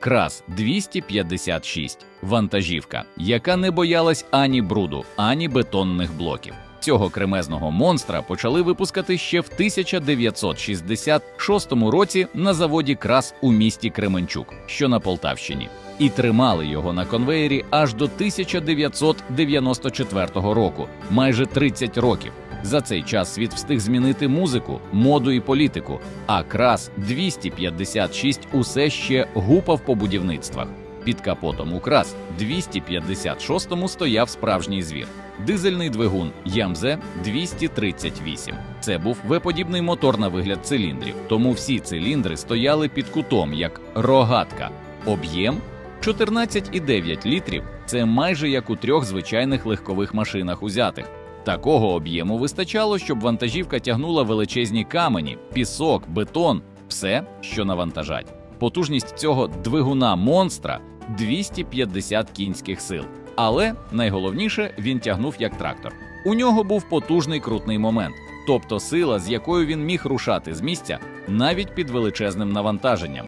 Крас 256 вантажівка, яка не боялась ані бруду, ані бетонних блоків. Цього кремезного монстра почали випускати ще в 1966 році на заводі Крас у місті Кременчук, що на Полтавщині, і тримали його на конвеєрі аж до 1994 року, майже 30 років. За цей час світ встиг змінити музику, моду і політику, а крас 256 усе ще гупав по будівництвах. Під капотом у крас 256 стояв справжній звір. Дизельний двигун Ямзе 238. Це був веподібний мотор на вигляд циліндрів, тому всі циліндри стояли під кутом, як рогатка. Об'єм 14,9 літрів. Це майже як у трьох звичайних легкових машинах узятих. Такого об'єму вистачало, щоб вантажівка тягнула величезні камені, пісок, бетон, все, що навантажать. Потужність цього двигуна монстра 250 кінських сил. Але найголовніше він тягнув як трактор. У нього був потужний крутний момент, тобто сила, з якою він міг рушати з місця навіть під величезним навантаженням.